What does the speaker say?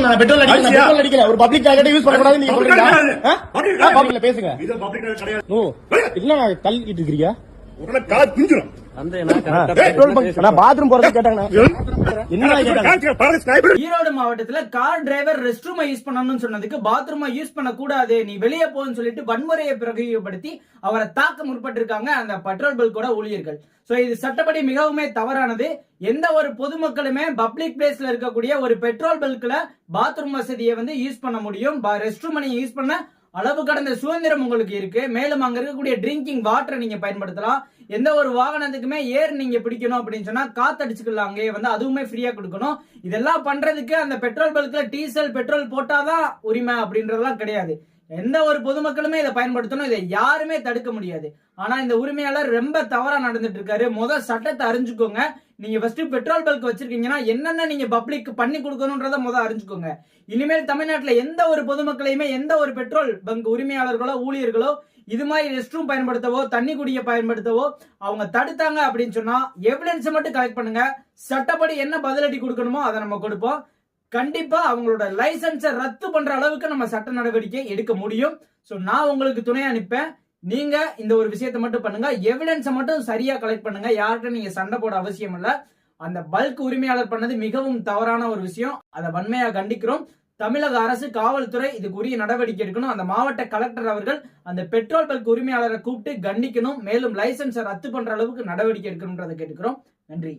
நான் பெட்ரோல் அடிக்கல நான்? பெட்ரோல் அடிக்கல. ஒரு பப்ளிக் டாய்லெட் யூஸ் பண்ண கூடாதுன்னு நீங்க சொல்றீங்க கிடையாது. ஆ? Public ஆ, கிடையாது. public ல பேசுங்க. இது public கிடையாது. ஓ என்ன தள்ளிட்டு இருக்கிறீங்க? உடனே கால் பிஞ்சிரும். நான் மாவட்டத்துல கார் டிரைவர் ரெஸ்ட் ரூமை யூஸ் பண்ணணும்னு சொன்னதுக்கு பாத்ரூமை யூஸ் பண்ண கூடாது நீ வெளியே போன்னு சொல்லிட்டு வன்முறையை பிரயோகப்படுத்தி அவரை தாக்க முற்பட்டிருக்காங்க அந்த பெட்ரோல் பல்கோட ஊழியர்கள். சோ இது சட்டப்படி மிகவுமே தவறானது. எந்த ஒரு பொதுமக்களுமே பப்ளிக் பிளேஸ்ல இருக்கக்கூடிய ஒரு பெட்ரோல் பல்க்ல பாத்ரூம் வசதியை வந்து யூஸ் பண்ண முடியும். ரெஸ்ட் ரூம் நீங்க யூஸ் பண்ண அளவு கடந்த சுதந்திரம் உங்களுக்கு இருக்கு. மேலும் அங்க இருக்கக்கூடிய ட்ரிங்கிங் வாட்டரை நீங்க பயன்படுத்தலாம். எந்த ஒரு வாகனத்துக்குமே ஏர் நீங்க பிடிக்கணும் அப்படின்னு சொன்னா காத்தடிச்சுக்கலாம் அங்கேயே வந்து அதுவுமே ஃப்ரீயா கொடுக்கணும். இதெல்லாம் பண்றதுக்கு அந்த பெட்ரோல் பல்க்ல டீசல் பெட்ரோல் போட்டாதான் உரிமை அப்படின்றதெல்லாம் கிடையாது. எந்த ஒரு பொதுமக்களுமே இதை பயன்படுத்தணும். இதை யாருமே தடுக்க முடியாது. ஆனா இந்த உரிமையாளர் ரொம்ப தவறா நடந்துட்டு இருக்காரு. முதல் சட்டத்தை அறிஞ்சுக்கோங்க. நீங்க ஃபர்ஸ்ட் பெட்ரோல் பல்க் வச்சிருக்கீங்கன்னா என்னென்ன நீங்க பப்ளிக் பண்ணி கொடுக்கணும்ன்றத முத அறிஞ்சுக்கோங்க. இனிமேல் தமிழ்நாட்டுல எந்த ஒரு பொதுமக்களையுமே எந்த ஒரு பெட்ரோல் பங்க் உரிமையாளர்களோ ஊழியர்களோ இது மாதிரி ரெஸ்ட் ரூம் பயன்படுத்தவோ தண்ணி குடிய பயன்படுத்தவோ அவங்க தடுத்தாங்க அப்படின்னு சொன்னா எவிடன்ஸ் மட்டும் கலெக்ட் பண்ணுங்க. சட்டப்படி என்ன பதிலடி கொடுக்கணுமோ அதை நம்ம கொடுப்போம். கண்டிப்பா அவங்களோட லைசன்ஸை ரத்து பண்ற அளவுக்கு நம்ம சட்ட நடவடிக்கை எடுக்க முடியும். சோ நான் உங்களுக்கு துணை அனுப்பேன் நீங்க இந்த ஒரு விஷயத்த மட்டும் பண்ணுங்க. எவிடன்ஸை மட்டும் சரியா கலெக்ட் பண்ணுங்க. யார்கிட்ட நீங்க சண்டை போட அவசியம் இல்ல. அந்த பல்க் உரிமையாளர் பண்ணது மிகவும் தவறான ஒரு விஷயம். அதை வன்மையா கண்டிக்கிறோம். தமிழக அரசு காவல்துறை இதுக்கு உரிய நடவடிக்கை எடுக்கணும். அந்த மாவட்ட கலெக்டர் அவர்கள் அந்த பெட்ரோல் பல்க் உரிமையாளரை கூப்பிட்டு கண்டிக்கணும். மேலும் லைசன்ஸை ரத்து பண்ற அளவுக்கு நடவடிக்கை எடுக்கணும்ன்றதை கேட்டுக்கிறோம். நன்றி.